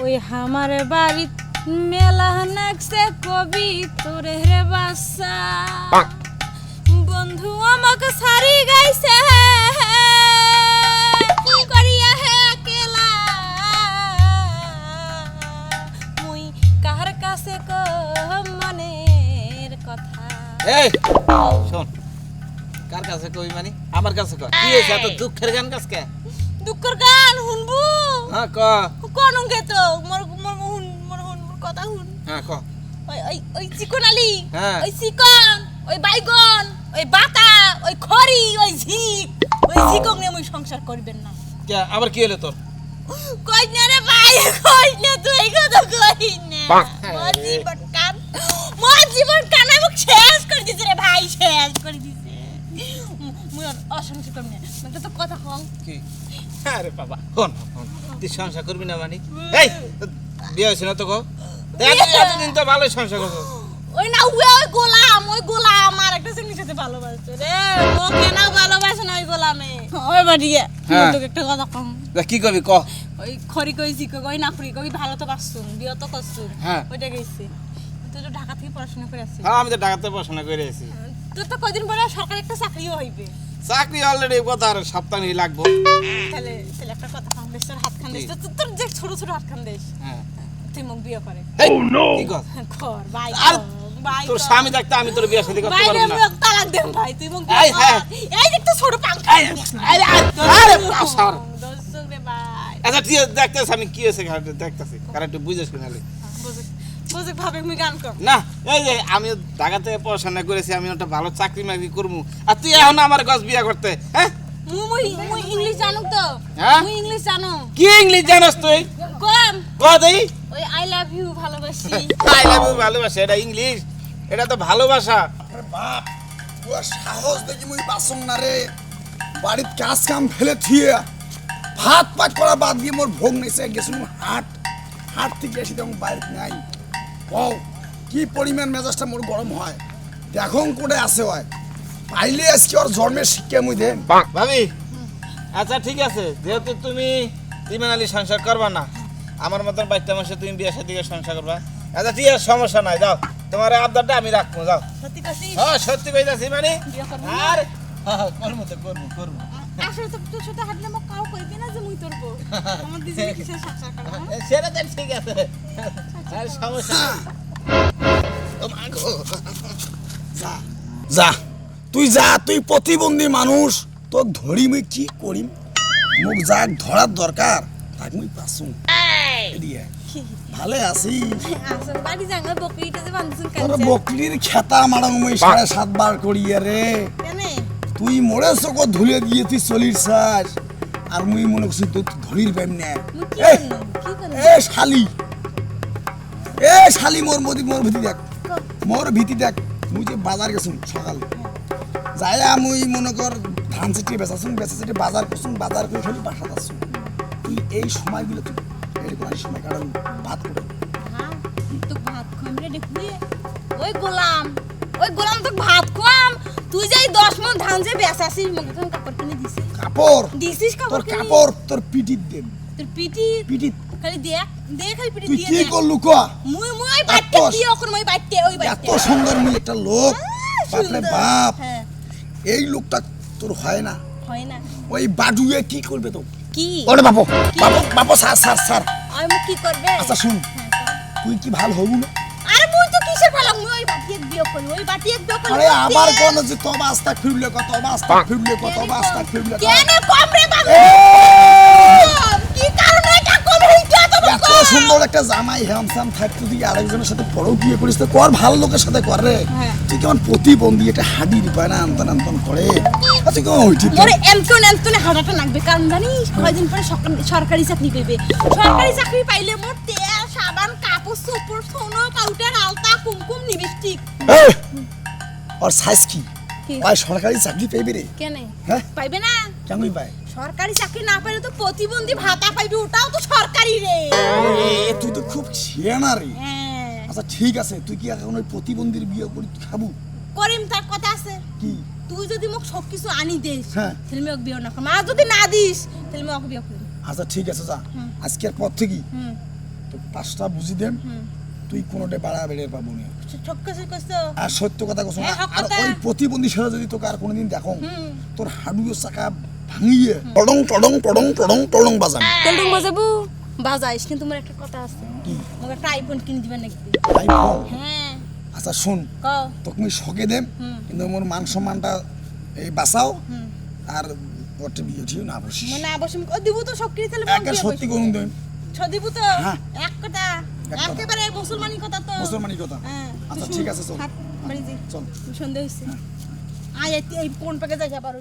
ওই আমার বাড়ি মেলা নাকছে কবি তোরে রে বাসা। বন্ধু আমাকে সারি গাইছে। কাছে মনের কথা? এই শোন কার কাছে কই মানে? আমার কাছে কর কি এত দুঃখের গান কাছে দুঃখের গান শুনব? হ্যাঁ ক। কোন গে তো? মোর মোর হুন মোর হুন মোর কথা হুন। হ্যাঁ ক। ওই ওই ওই চিকন আলি হ্যাঁ। ওই চিকন ওই বাইগন ওই বাতা ওই খড়ি ওই ঝিক ওই ঝিকক নিয়ে মুই সংসার করবেন না। কে আবার কি হলো তোর? কই না রে ভাই কই না তুই? কথা কই না। মোর জীবন কান মোর জীবন কান আমাকে শেষ করে দিছে রে ভাই শেষ করে দিছে। মুই আর অসংখ্য কম মানে তো কথা কম কি? আরে বাবা কোন? কোন তুই সংসার করবি না মানে? এই বিয়ে হয়েছে না তো গো এতদিন তো ভালোই সংসার করব। ওই না ওই ওই গোলাম ওই গোলাম আর একটা ছেলের সাথে ভালোবাসছে রে। ও কেন ভালোবাসে না ওই গোলামে। ওই বাড়িয়ে হ্যাঁ। তোকে একটা কথা কম। কি করবি ক? ওই খড়ি কইছি কই না খড়ি কই ভালো তো পারছুন বিয়ে তো করছুন হ্যাঁ। ওইটা গেছি তুই তো ঢাকা থেকে পড়াশোনা করে আসছিস। হ্যাঁ আমি তো ঢাকাতে পড়াশোনা করে এসেছি তোর তো কয়দিন পরে সরকারি একটা চাকরিও হইবে। চাকরি অলরেডি কথা আর সপ্তাহ লাগবো। তাহলে তাহলে একটা কথা কম দেশ তোর হাত খান দেশ তোর তোর যে ছোট ছোট হাত খান দেশ হ্যাঁ। তুই মুখ বিয়ে করে। এই, কি কর? খর ভাই আর তোর স্বামী থাকতে আমি তোর বিয়ে শাদী করতে পারব না। মুখ তালাক দেন ভাই তুই মুখ এই, হ্যাঁ। এই যে একটা ছোট পাঙ্খা এই, আরে, আরে, আরে, বাসার। দর্শক রে ভাই। আচ্ছা ঠিক আছে দেখতেছি আমি কি হয়েছে দেখতেছি। কারণ একটু বুঝেছ কিনা বুঝে বুঝে ভাবে আমি গান কর না এই যে আমি ঢাকা থেকে পড়াশোনা করেছি আমি একটা ভালো চাকরি মাকরি করব। আর তুই এখন আমার গছ বিয়ে করতে হ্যাঁ? মুই মুই মুই ইংলিশ তো। হ্যাঁ? মুই ইংলিশ জানো। কি ইংলিশ জানাস তুই? কম ক দেই? ওই আই লাভ ইউ ভালোবাসি। আই লাভ ইউ ভালোবাসা এটা ইংলিশ। এটা তো ভালোবাসা। আরে বাপ ও সাহস দেখি মুই বাসন না রে। বাড়িত কাজ কাম ফেলে থিয়ে ভাত পাক করা বাদ দিয়ে মোর ভোগ নিছে গেছিল হাট। হাট থেকে এসে তখন বাড়িতে নাই। কও কি পরিমাণ মেজাজটা মোর গরম হয়? দেখো কোটে আছে হয় পাইলে আজকে ওর জন্মের শিক্ষা মুই দেন ভাবি আচ্ছা ঠিক আছে। যেহেতু তুমি ইমান আলী সংসার করবা না আমার মতন বাচ্চা মাসে তুমি বিয়ে সাথে সংসার করবা। আচ্ছা ঠিক আছে সমস্যা নাই যাও। তোমার আবদারটা আমি রাখব যাও। সত্যি কথা হ্যাঁ সত্যি কইতাছি মানে? আর হ্যাঁ, করব তো করব করব। আসলে তো তোর সাথে হাঁটলে আমার কাউ কইবে না যে মুই তোর বউ? আমার দিদি কিসের সেটা তো ঠিক আছে। আর সমস্যা। যা। যা। তুই যা তুই প্রতিবন্ধী মানুষ। ধরি মুই কি করিম? মোক যাক ধরার দরকার তাক মুই পাসুম ভালে আছি বকরির খেতা মারাং মুই সাড়ে সাতবার করিয়ে রে। কেনে? তুই মরে চোখ ধুলে দিয়ে তুই চলির চাস। আর মুই মনে করছি তুই ধরির পাইম না। এ শালি। এ শালি মোর মদি মোর ভীতি দেখ। মোর ভীতি দেখ। মুই যে বাজার গেছুন সকালে। যাইয়া মুই মনে কর ধান চেটে বেচাছুন বেচা চেটে বাজার করছুন বাজার করে খালি বাসা যাচ্ছুন তুই এই সময়গুলো তুই এরকম এই সময় কারণ ভাত করে। ভাত? রে ওই গোলাম ওই গোলাম তো ভাত তুই যাই দশ মন ধান যে বেচাছিস মুখে কাপড় কিনে দিছিস। কাপড়? দিছিস তোর কাপড় কিনে? কাপড় তোর পিটিত দেন তোর পিটি পিটিত খালি দেখ দে খালি পিটি তুই দিয়ে কি দে। করলু ক মুই মুই ওই এত- দিয়ে ওখানে ওই বাইটে ওই এত বাইটে সুন্দর মুই একটা লোক। বাপরে বাপ। হ্যাঁ। এই লোকটা তোর হয় না। হয় না। ওই বাডুয়ে কি করবে তো কি? ওরে বাপু বাপু বাপু স্যার স্যার স্যার আমি কি করবে? আচ্ছা শুন। হ্যাঁ, তুই কি ভালো হবু না? মুই ওই করি ওই বাটিয়ে বিয়ে করি আরে আবার কোন যে তবা আস্তা ফিরলে কত? তবা আস্তা ফিরলে কত? তবা আস্তা ফিরলে কেন কম রে বাবু? কি কারণে এটা কম হইছে এত এত সুন্দর একটা জামাই হ্যামসাম থাকতে তুই আরেকজনের সাথে বড় বিয়ে করিস তো? কর ভালো লোকের সাথে কর রে। হ্যাঁ। তুই কেমন প্রতিবন্ধী এটা রিপায় না আন্তন আন্তন করে? আচ্ছা কেমন এমতন এমতনে লাগবে। কারণ জানিস কয়দিন পরে সরকার- চাকরি পেবে। সরকারি চাকরি পাইলে মোর তেল সাবান কাপড় চোপড় সোনো পাউডার আলতা কুমকুম লিপস্টিক ওর সাইজ কি? ওই সরকারি চাকরি রে। কেন? হ্যাঁ? পাইবে না? কেমন পায়? সরকারি চাকরি না পাইলে তো প্রতিবন্ধী ভাতা পাইবে ওটাও তো সরকারি রে। তুই তো খুব ছিয়ানা রে। হ্যাঁ। আচ্ছা ঠিক আছে তুই কি এখন ওই প্রতিবন্ধীর বিয়ে করি খাবু? করিম তার কথা আছে। কি? তুই যদি মোক সব কিছু আনি দিস হ্যাঁ। তাহলে আমি ওকে বিয়ে না আর যদি না দিস তাহলে আমি ওকে বিয়ে করব আচ্ছা ঠিক আছে যা। আজকের পর থেকে হুম। তো পাঁচটা বুঝি দেন। তুই কোনোটা বাড়া বেড়ে পাবো না। আর সত্য কথা কস হ্যাঁ, আর ওই প্রতিবন্ধী সেরা যদি তোকে আর কোনোদিন দেখো তোর হাডুও চাকা ভাঙিয়ে টডং টডং টডং টডং টডং বাজান তেলটুং বাজাবো? বাজাইস কিন্তু তোমার একটা কথা আছে। কি? আমাকে একটা আইফোন কিনে দিবেন নাকি? আইফোন হ্যাঁ। আচ্ছা শুন তোকে আমি শখে দেম কিন্তু মোর মান সম্মানটা এই বাঁচাও। আর ওটা বিয়ে ঠিক না বসিস। মানে আবশ্যক ও দিব তো সব কিনে তাহলে একা সত্যি করুন দেন দিব তো? হ্যাঁ। এক কথা। একেবারে মুসলমানি কথা তো। মুসলমানি কথা। হ্যাঁ। আচ্ছা ঠিক আছে চল। চল। সন্ধ্যা হয়েছে আয় এই- কোন প্যাকেজে যাবার